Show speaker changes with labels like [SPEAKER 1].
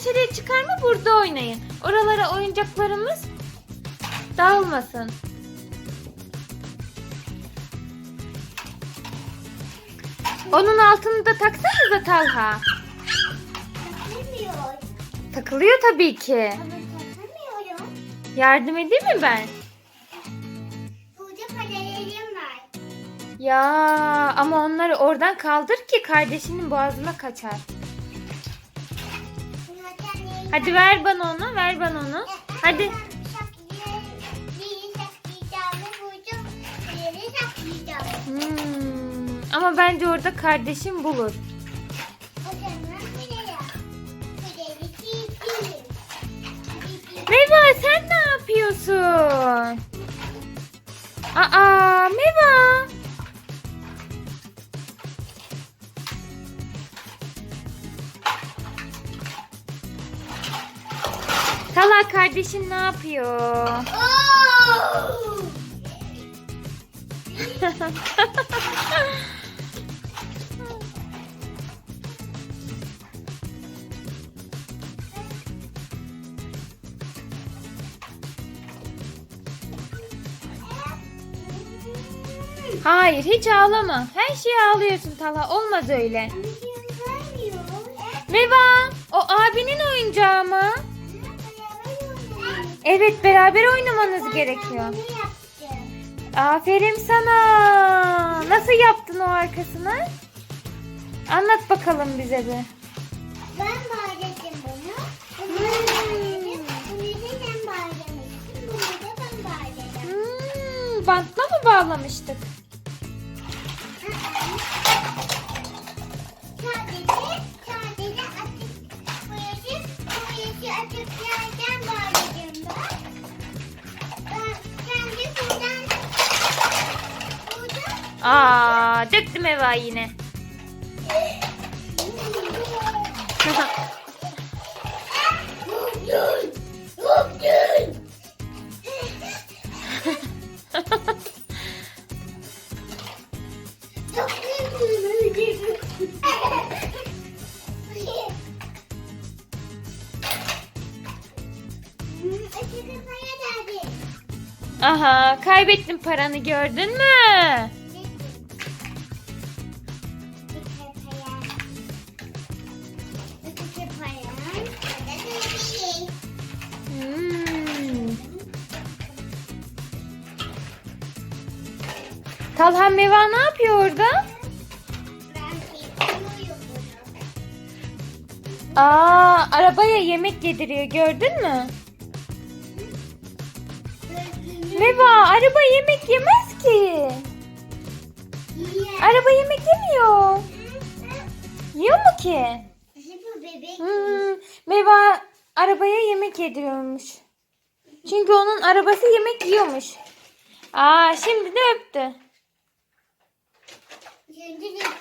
[SPEAKER 1] dışarıya çıkarma burada oynayın. Oralara oyuncaklarımız dağılmasın. Onun altını da taksanıza Talha.
[SPEAKER 2] Takamıyor.
[SPEAKER 1] Takılıyor tabii ki.
[SPEAKER 2] Ama takamıyorum.
[SPEAKER 1] Yardım edeyim mi ben?
[SPEAKER 2] Burada paralelin var.
[SPEAKER 1] Ya ama onları oradan kaldır ki kardeşinin boğazına kaçar. Hadi ver bana onu, ver bana onu. Hadi. Hmm, ama bence orada kardeşim bulur. Meva sen ne yapıyorsun? Aa Meva. Tala kardeşin ne yapıyor? Hayır hiç ağlama. Her şeye ağlıyorsun Tala. Olmaz öyle. Meva o abinin oyuncağı mı? Evet beraber oynamanız gerekiyor. Aferin sana. Nasıl yaptın o arkasını? Anlat bakalım bize bir.
[SPEAKER 2] Ben bağladım bunu. Bunu ben bağladım. Bunu da sen bağlamışsın. Bunu da ben bağladım.
[SPEAKER 1] Hmm, bantla mı bağlamıştık? Aa, döktüm Eva yine. Aha, kaybettim paranı gördün mü? Talha Meva ne yapıyor orada? Aa, arabaya yemek yediriyor gördün mü? Meva araba yemek yemez ki. Araba yemek yemiyor. Yiyor mu ki? Hmm, Meva arabaya yemek yediriyormuş. Çünkü onun arabası yemek yiyormuş. Aa şimdi de öptü.
[SPEAKER 2] Yiyecek.